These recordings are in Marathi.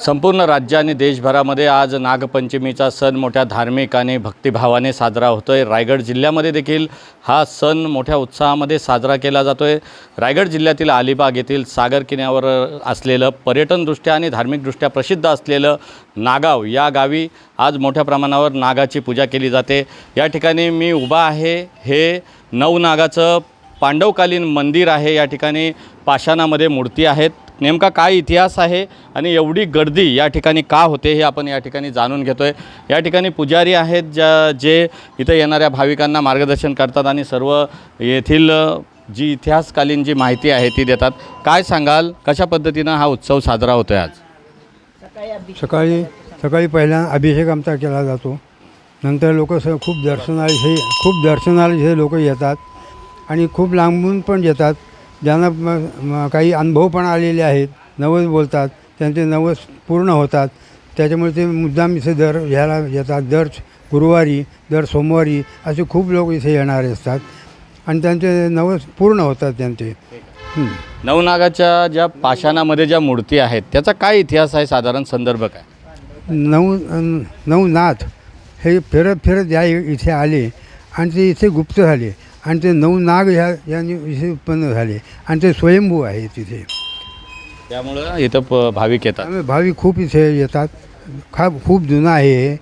संपूर्ण राज्य आणि देशभरामध्ये आज नागपंचमीचा सण मोठ्या धार्मिक आणि भक्तिभावाने साजरा होतो आहे रायगड जिल्ह्यामध्ये देखील हा सण मोठ्या उत्साहामध्ये साजरा केला जातो आहे रायगड जिल्ह्यातील अलिबाग येथील सागर किनाऱ्यावर असलेलं पर्यटनदृष्ट्या आणि धार्मिकदृष्ट्या प्रसिद्ध असलेलं नागाव या गावी आज मोठ्या प्रमाणावर नागाची पूजा केली जाते. या ठिकाणी मी उभा आहे. हे नवनागाचं पांडवकालीन मंदिर आहे. या ठिकाणी पाषाणामध्ये मूर्ती आहेत. नेमका काय इतिहास आहे आणि एवढी गर्दी या ठिकाणी का होते हे आपण या ठिकाणी जाणून घेतो आहे या ठिकाणी पुजारी आहेत ज्या जे इथं येणाऱ्या भाविकांना मार्गदर्शन करतात आणि सर्व येथील जी इतिहासकालीन जी माहिती आहे ती देतात. काय सांगाल? कशा पद्धतीनं हा उत्सव साजरा होतो आहे आज सकाळी सकाळी पहिला अभिषेक आमचा केला जातो. नंतर लोक स खूप दर्शनाला हे खूप दर्शनाला हे लोक येतात आणि खूप लांबून पण येतात. ज्यांना म- काही अनुभव पण आलेले आहेत नवस बोलतात त्यांचे नवस पूर्ण होतात. त्याच्यामुळे ते मुद्दाम इथे दर ह्याला येतात. दर गुरुवारी दर सोमवारी असे खूप लोक इथे येणारे असतात. आणि त्यांचे नवस पूर्ण होतात त्यांचे. नवनागाच्या ज्या पाषाणामध्ये ज्या मूर्ती आहेत त्याचा काय इतिहास आहे? साधारण संदर्भ काय? नऊ नवनाथ हे फिरत फिरत या इथे आले आणि ते इथे गुप्त झाले. आणि ते नऊ नाग ह्या यांनी इथे उत्पन्न झाले. आणि ते स्वयंभू आहे तिथे. त्यामुळं इथं प भाविक येतात. त्यामुळे भाविक खूप इथे येतात. खा खूप जुनं आहे हे.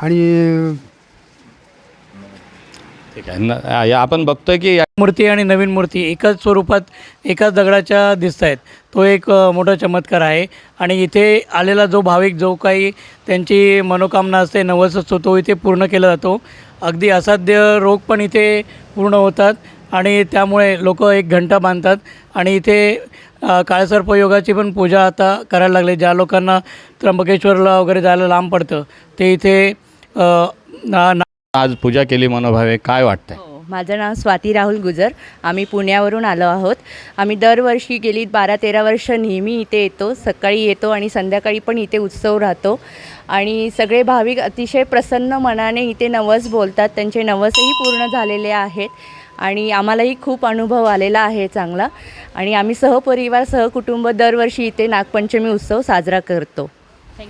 आणि ठीक आहे. न- या आपण बघतोय की या मूर्ती आणि नवीन मूर्ती एकाच स्वरूपात एकाच दगडाच्या दिसत आहेत तो एक अ, मोठा चमत्कार आहे. आणि इथे आलेला जो भाविक जो काही त्यांची मनोकामना असते नवस असतो तो इथे पूर्ण केला जातो. अगदी असाध्य रोग पण इथे पूर्ण होतात आणि त्यामुळे लोक एक घंटा बांधतात. आणि इथे अ, काळसर्पयोगाची पण पूजा आता करायला लागले. ज्या लोकांना त्र्यंबकेश्वरला वगैरे जायला लांब पडतं ते इथे अ, ना ना- आज पूजा केली मनोभावे काय वाटतंय? हो माझं नाव स्वाती राहुल गुजर. आम्ही पुण्यावरून आलो आहोत. आम्ही दरवर्षी गेली बारा तेरा वर्ष नेहमी इथे येतो. सकाळी येतो आणि संध्याकाळी पण इथे उत्सव राहतो. आणि सगळे भाविक अतिशय प्रसन्न मनाने इथे नवस बोलतात. त्यांचे नवसही पूर्ण झालेले आहेत. आणि आम्हालाही खूप अनुभव आलेला आहे चांगला. आणि आम्ही सहपरिवार सहकुटुंब दरवर्षी इथे नागपंचमी उत्सव साजरा करतो.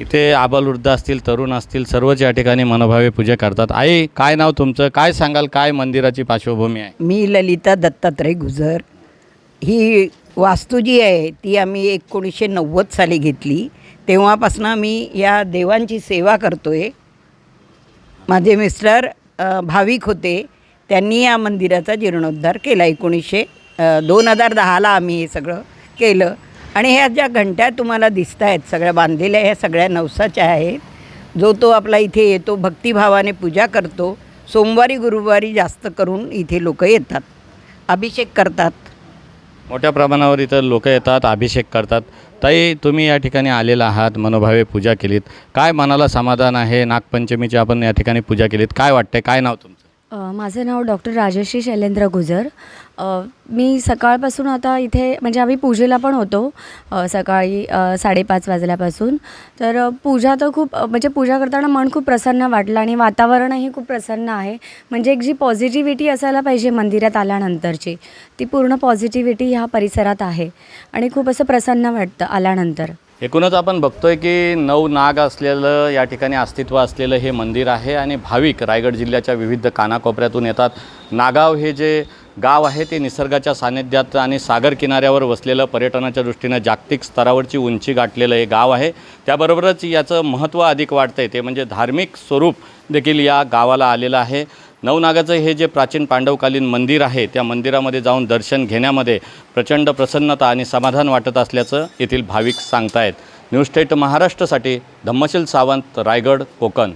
इथे आबालवृद्ध असतील तरुण असतील सर्वच या ठिकाणी मनोभावे पूजा करतात. आई काय नाव तुमचं? काय सांगाल? काय मंदिराची पार्श्वभूमी आहे? मी ललिता दत्तात्रय गुजर. ही वास्तू जी आहे ती आम्ही एकोणीसशे नव्वद साली घेतली. तेव्हापासून आम्ही या देवांची सेवा करतो आहे माझे मिस्टर भाविक होते. त्यांनी या मंदिराचा जीर्णोद्धार केला. एकोणीसशे दोन हजार दहाला आम्ही हे सगळं केलं. आणि ह्या ज्या घंट्या तुम्हाला दिसत आहेत सगळ्या बांधलेल्या ह्या सगळ्या नवसाच्या आहेत जो तो आपला इथे येतो भक्तिभावाने पूजा करतो सोमवारी गुरुवारी जास्त करून इथे लोक येतात अभिषेक करतात. मोठ्या प्रमाणावर इथं लोक येतात अभिषेक करतात. ताई तुम्ही या ठिकाणी आलेला आहात मनोभावे पूजा केलीत. काय मनाला समाधान आहे? नागपंचमीची आपण या ठिकाणी पूजा केलीत. काय वाटतंय? काय नाव तुमचं? माझं नाव डॉक्टर राजश्री शैलेंद्र गुजर. मी सकाळपासून आता इथे म्हणजे आम्ही पूजेला पण होतो सकाळी साडेपाच वाजल्यापासून. तर पूजा तर खूप म्हणजे पूजा करताना मन खूप प्रसन्न वाटलं आणि वातावरणही खूप प्रसन्न आहे. म्हणजे एक जी पॉझिटिव्हिटी असायला पाहिजे मंदिरात आल्यानंतरची ती पूर्ण पॉझिटिव्हिटी ह्या परिसरात आहे. आणि खूप असं प्रसन्न वाटतं आल्यानंतर. एकूणच आपण बघतोय की नऊ नाग असलेलं या ठिकाणी अस्तित्व असलेलं हे मंदिर आहे आणि भाविक रायगड जिल्ह्याच्या विविध कानाकोपऱ्यातून येतात. नागाव हे जे गाव आहे ते निसर्गाच्या सानिध्यात आणि सागर किनाऱ्यावर वसलेलं पर्यटनाच्या दृष्टीनं जागतिक स्तरावरची उंची गाठलेलं हे गाव आहे. त्याबरोबरच याचं महत्त्व अधिक वाढतंय. ते म्हणजे धार्मिक स्वरूप देखील या गावाला आलेलं आहे. नवनागाचं हे जे प्राचीन पांडवकालीन मंदिर आहे त्या मंदिरामध्ये जाऊन दर्शन घेण्यामध्ये प्रचंड प्रसन्नता आणि समाधान वाटत असल्याचं येथील भाविक सांगतायत. न्यूज स्टेट महाराष्ट्रासाठी धम्मशील सावंत रायगड कोकण.